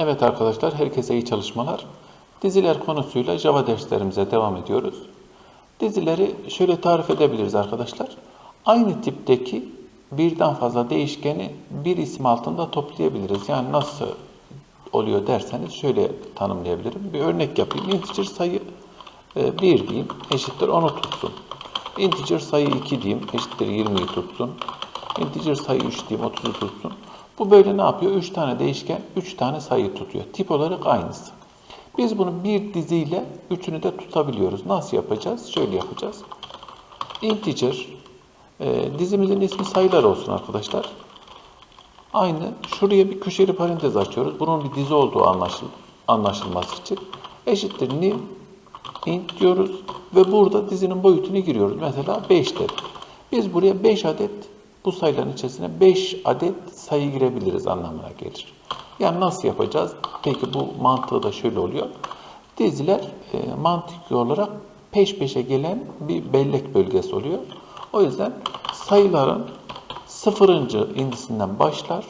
Evet arkadaşlar, herkese iyi çalışmalar. Diziler konusuyla Java derslerimize devam ediyoruz. Dizileri şöyle tarif edebiliriz arkadaşlar. Aynı tipteki birden fazla değişkeni bir isim altında toplayabiliriz. Yani nasıl oluyor derseniz şöyle tanımlayabilirim. Bir örnek yapayım. Integer sayı 1 diyeyim eşittir 10'u tutsun. Integer sayı 2 diyeyim eşittir 20'yi tutsun. Integer sayı 3 diyeyim 30'u tutsun. Bu böyle ne yapıyor? 3 tane değişken 3 tane sayı tutuyor. Tip olarak aynısı. Biz bunu bir diziyle üçünü de tutabiliyoruz. Nasıl yapacağız? Şöyle yapacağız. Integer e, dizimizin ismi sayılar olsun arkadaşlar. Aynı şuraya bir köşeli parantez açıyoruz. Bunun bir dizi olduğu anlaşıl anlaşılması için. Eşittir new int diyoruz ve burada dizinin boyutunu giriyoruz. Mesela 5 dedik. Biz buraya 5 adet bu sayıların içerisine 5 adet sayı girebiliriz anlamına gelir. Yani nasıl yapacağız? Peki bu mantığı da şöyle oluyor. Diziler e, mantık olarak peş peşe gelen bir bellek bölgesi oluyor. O yüzden sayıların sıfırıncı indisinden başlar.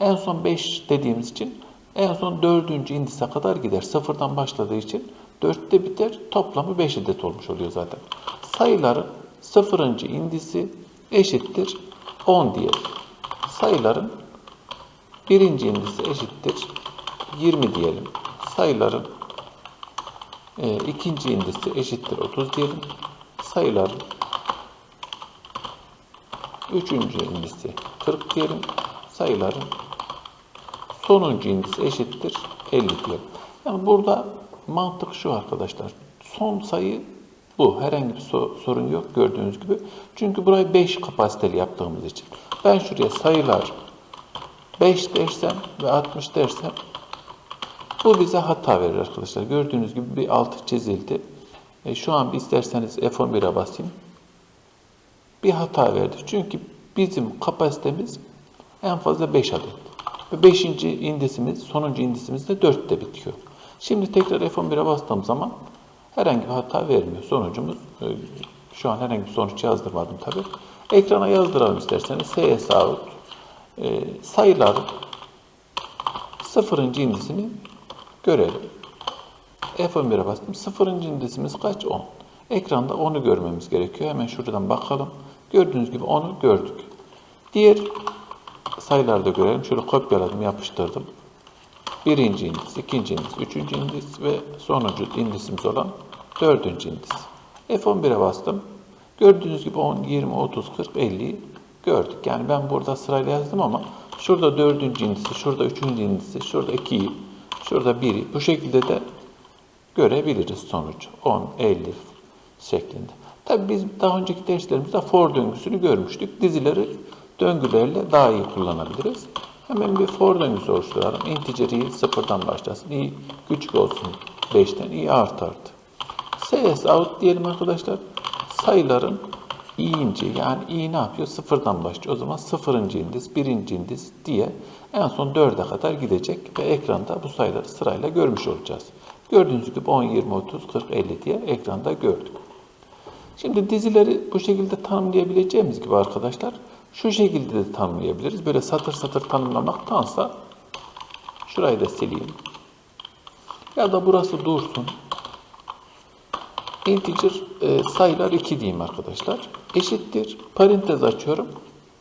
En son 5 dediğimiz için en son dördüncü indise kadar gider. Sıfırdan başladığı için dörtte biter. Toplamı 5 adet olmuş oluyor zaten. Sayıların sıfırıncı indisi eşittir 10 diyelim. Sayıların birinci indisi eşittir 20 diyelim. Sayıların e, ikinci indisi eşittir 30 diyelim. Sayıların üçüncü indisi 40 diyelim. Sayıların sonuncu indisi eşittir 50 diyelim. Yani burada mantık şu arkadaşlar. Son sayı bu. Herhangi bir so- sorun yok gördüğünüz gibi. Çünkü burayı 5 kapasiteli yaptığımız için. Ben şuraya sayılar 5 dersem ve 60 dersem bu bize hata verir arkadaşlar. Gördüğünüz gibi bir altı çizildi. E, şu an isterseniz F11'e basayım. Bir hata verdi. Çünkü bizim kapasitemiz en fazla 5 adet. Ve 5. indisimiz, sonuncu indisimiz de 4'te bitiyor. Şimdi tekrar F11'e bastığım zaman herhangi bir hata vermiyor. Sonucumuz, e, şu an herhangi bir sonuç yazdırmadım tabi. Ekrana yazdıralım isterseniz. CS out e, sayıların sıfırıncı indisini görelim. F11'e bastım. Sıfırıncı indisimiz kaç? 10. Ekranda 10'u görmemiz gerekiyor. Hemen şuradan bakalım. Gördüğünüz gibi 10'u gördük. Diğer sayılarda görelim. Şöyle kopyaladım, yapıştırdım. Birinci indis, ikinci indis, üçüncü indis ve sonuncu indisimiz olan dördüncü indis. F11'e bastım. Gördüğünüz gibi 10, 20, 30, 40, 50'yi gördük. Yani ben burada sırayla yazdım ama şurada dördüncü indisi, şurada üçüncü indisi, şurada ikiyi, şurada biri. Bu şekilde de görebiliriz sonucu. 10, 50 şeklinde. Tabii biz daha önceki derslerimizde for döngüsünü görmüştük. Dizileri döngülerle daha iyi kullanabiliriz. Hemen bir for döngüsü oluşturalım. Integer i sıfırdan başlasın. i küçük olsun 5'ten i artı artı. CS out diyelim arkadaşlar. Sayıların i'inci yani i ne yapıyor? Sıfırdan başlıyor. O zaman sıfırıncı indis, birinci indis diye en son 4'e kadar gidecek ve ekranda bu sayıları sırayla görmüş olacağız. Gördüğünüz gibi 10, 20, 30, 40, 50 diye ekranda gördük. Şimdi dizileri bu şekilde tanımlayabileceğimiz gibi arkadaşlar şu şekilde de tanımlayabiliriz. Böyle satır satır tanımlamaktansa şurayı da sileyim. Ya da burası dursun. Integer e, sayılar 2 diyeyim arkadaşlar. Eşittir. Parantez açıyorum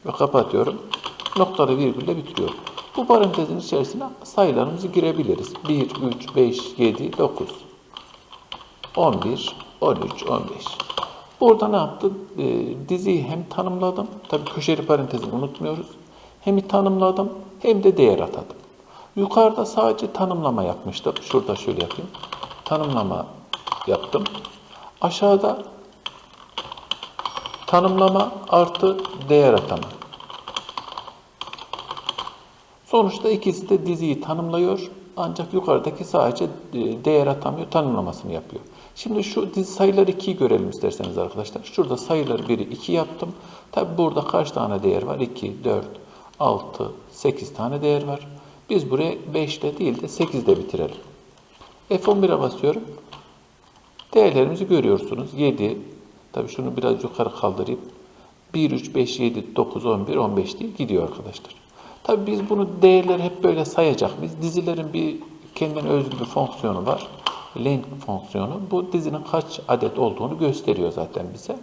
ve kapatıyorum. Noktalı virgülle bitiriyorum. Bu parantezin içerisine sayılarımızı girebiliriz. 1, 3, 5, 7, 9, 11, 13, 15. Burada ne yaptım? E, diziyi hem tanımladım. Tabii köşeli parantezi unutmuyoruz. Hem tanımladım hem de değer atadım. Yukarıda sadece tanımlama yapmıştım. Şurada şöyle yapayım. Tanımlama yaptım. Aşağıda tanımlama artı değer atama. Sonuçta ikisi de diziyi tanımlıyor. Ancak yukarıdaki sadece e, değer atamıyor, tanımlamasını yapıyor. Şimdi şu dizi sayıları 2'yi görelim isterseniz arkadaşlar. Şurada sayıları biri 2 yaptım. Tabi burada kaç tane değer var? 2, 4, 6, 8 tane değer var. Biz buraya 5'te değil de 8'de bitirelim. F11'e basıyorum. Değerlerimizi görüyorsunuz. 7, tabi şunu biraz yukarı kaldırayım. 1, 3, 5, 7, 9, 11, 15 diye gidiyor arkadaşlar. Tabii biz bunu değerleri hep böyle sayacak. Biz dizilerin bir kendine özgü bir fonksiyonu var. Length fonksiyonu. Bu dizinin kaç adet olduğunu gösteriyor zaten bize.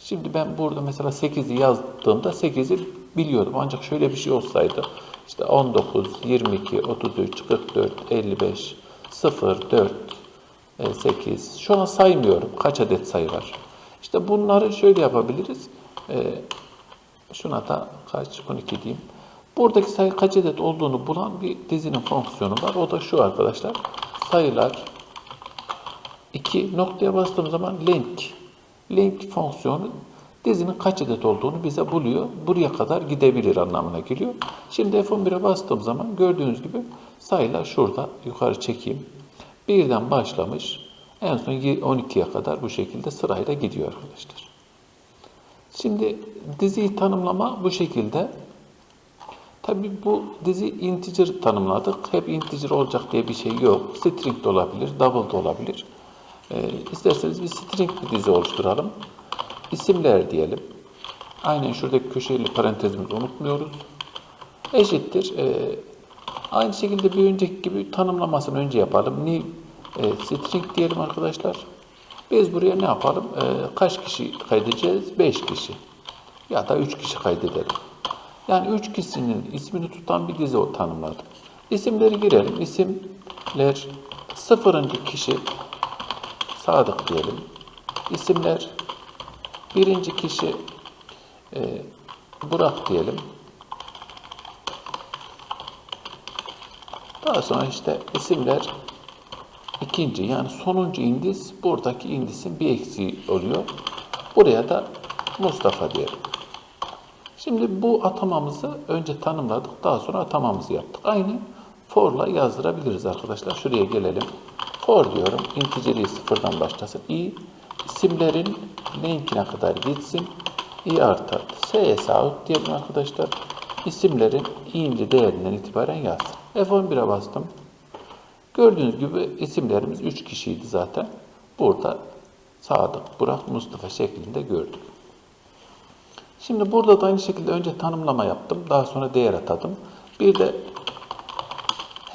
Şimdi ben burada mesela 8'i yazdığımda 8'i biliyordum. Ancak şöyle bir şey olsaydı işte 19, 22, 33, 44, 55, 0, 4, 8. E, Şu an saymıyorum kaç adet sayı var. İşte bunları şöyle yapabiliriz. E, şuna da kaç 12 diyeyim. Buradaki sayı kaç adet olduğunu bulan bir dizinin fonksiyonu var. O da şu arkadaşlar. Sayılar 2 noktaya bastığım zaman link. Link fonksiyonu dizinin kaç adet olduğunu bize buluyor. Buraya kadar gidebilir anlamına geliyor. Şimdi F11'e bastığım zaman gördüğünüz gibi sayılar şurada. Yukarı çekeyim. Birden başlamış. En son 12'ye kadar bu şekilde sırayla gidiyor arkadaşlar. Şimdi diziyi tanımlama bu şekilde. Tabii bu dizi integer tanımladık. Hep integer olacak diye bir şey yok. String de olabilir, double da olabilir. Ee, isterseniz bir string bir dizi oluşturalım. İsimler diyelim. Aynen şuradaki köşeli parantezimizi unutmuyoruz. Eşittir. Ee, aynı şekilde bir önceki gibi tanımlamasını önce yapalım. New e, string diyelim arkadaşlar. Biz buraya ne yapalım? Ee, kaç kişi kaydedeceğiz? 5 kişi. Ya da 3 kişi kaydedelim. Yani 3 kişinin ismini tutan bir dizi tanımladım. İsimleri girelim. İsimler sıfırıncı kişi Sadık diyelim. İsimler birinci kişi e, Burak diyelim. Daha sonra işte isimler ikinci yani sonuncu indis buradaki indisin bir eksiği oluyor. Buraya da Mustafa diyelim. Şimdi bu atamamızı önce tanımladık. Daha sonra atamamızı yaptık. Aynı for'la yazdırabiliriz arkadaşlar. Şuraya gelelim. For diyorum. Integeri sıfırdan başlasın. i isimlerin linkine kadar gitsin. i artar. cs out diyelim arkadaşlar. İsimlerin i'nci değerinden itibaren yazsın. F11'e bastım. Gördüğünüz gibi isimlerimiz 3 kişiydi zaten. Burada Sadık, Burak, Mustafa şeklinde gördük. Şimdi burada da aynı şekilde önce tanımlama yaptım. Daha sonra değer atadım. Bir de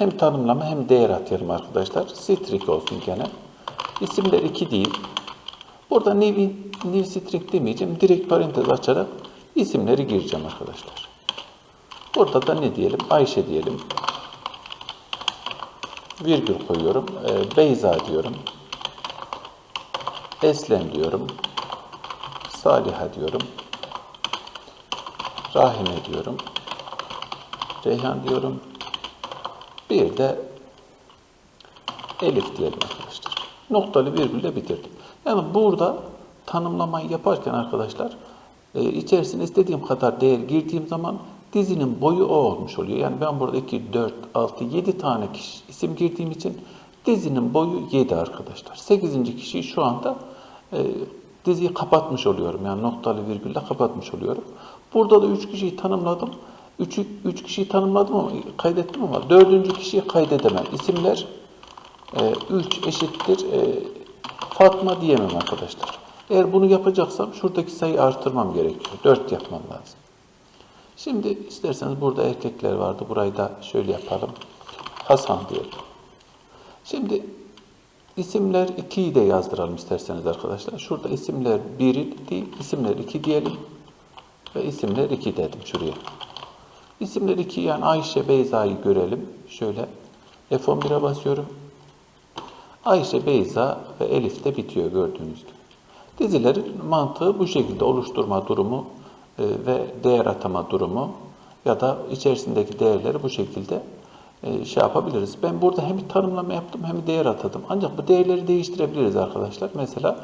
hem tanımlama hem değer atıyorum arkadaşlar. String olsun gene. İsimler 2 değil. Burada new, new string demeyeceğim. Direkt parantez açarak isimleri gireceğim arkadaşlar. Burada da ne diyelim? Ayşe diyelim. Virgül koyuyorum. Ee, Beyza diyorum. Eslem diyorum. Saliha diyorum. Rahime diyorum. Reyhan diyorum. Bir de elif diyelim arkadaşlar. Noktalı virgülle bitirdim. Yani burada tanımlamayı yaparken arkadaşlar e, içerisine istediğim kadar değer girdiğim zaman dizinin boyu o olmuş oluyor. Yani ben burada 2, 4, 6, 7 tane kişi isim girdiğim için dizinin boyu 7 arkadaşlar. 8. kişiyi şu anda e, diziyi kapatmış oluyorum. Yani noktalı virgülle kapatmış oluyorum. Burada da 3 kişiyi tanımladım. 3 üç kişiyi tanımladım ama kaydettim ama dördüncü kişiyi kaydedemem. İsimler 3 e, eşittir e, Fatma diyemem arkadaşlar. Eğer bunu yapacaksam şuradaki sayıyı artırmam gerekiyor. 4 yapmam lazım. Şimdi isterseniz burada erkekler vardı. Burayı da şöyle yapalım. Hasan diyelim. Şimdi isimler 2'yi de yazdıralım isterseniz arkadaşlar. Şurada isimler 1 değil, isimler 2 diyelim. Ve isimler 2 dedim şuraya. İsimler 2 yani Ayşe, Beyza'yı görelim. Şöyle F11'e basıyorum. Ayşe, Beyza ve Elif de bitiyor gördüğünüz gibi. Dizilerin mantığı bu şekilde oluşturma durumu e, ve değer atama durumu ya da içerisindeki değerleri bu şekilde e, şey yapabiliriz. Ben burada hem bir tanımlama yaptım hem değer atadım. Ancak bu değerleri değiştirebiliriz arkadaşlar. Mesela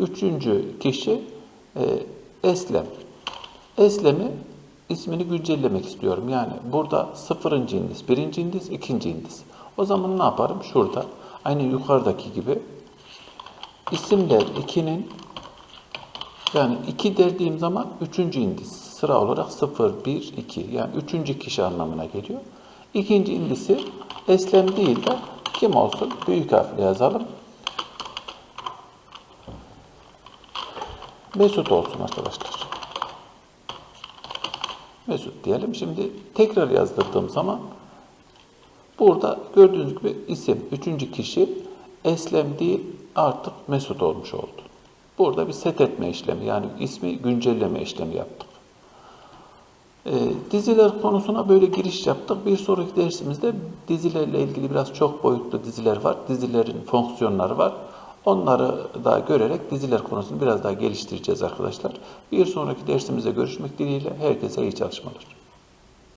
üçüncü kişi e, Eslem. Eslem'i ismini güncellemek istiyorum. Yani burada sıfırıncı indis, birinci indis, ikinci indis. O zaman ne yaparım? Şurada aynı yukarıdaki gibi isimler 2'nin yani 2 dediğim zaman üçüncü indis sıra olarak 0, 1, 2 yani üçüncü kişi anlamına geliyor. İkinci indisi eslem değil de kim olsun? Büyük harfle yazalım. Mesut olsun arkadaşlar. Mesut diyelim. Şimdi tekrar yazdırdığım zaman burada gördüğünüz gibi isim üçüncü kişi Eslem değil artık Mesut olmuş oldu. Burada bir set etme işlemi yani ismi güncelleme işlemi yaptık. Ee, diziler konusuna böyle giriş yaptık. Bir sonraki dersimizde dizilerle ilgili biraz çok boyutlu diziler var. Dizilerin fonksiyonları var. Onları da görerek diziler konusunu biraz daha geliştireceğiz arkadaşlar. Bir sonraki dersimizde görüşmek dileğiyle herkese iyi çalışmalar.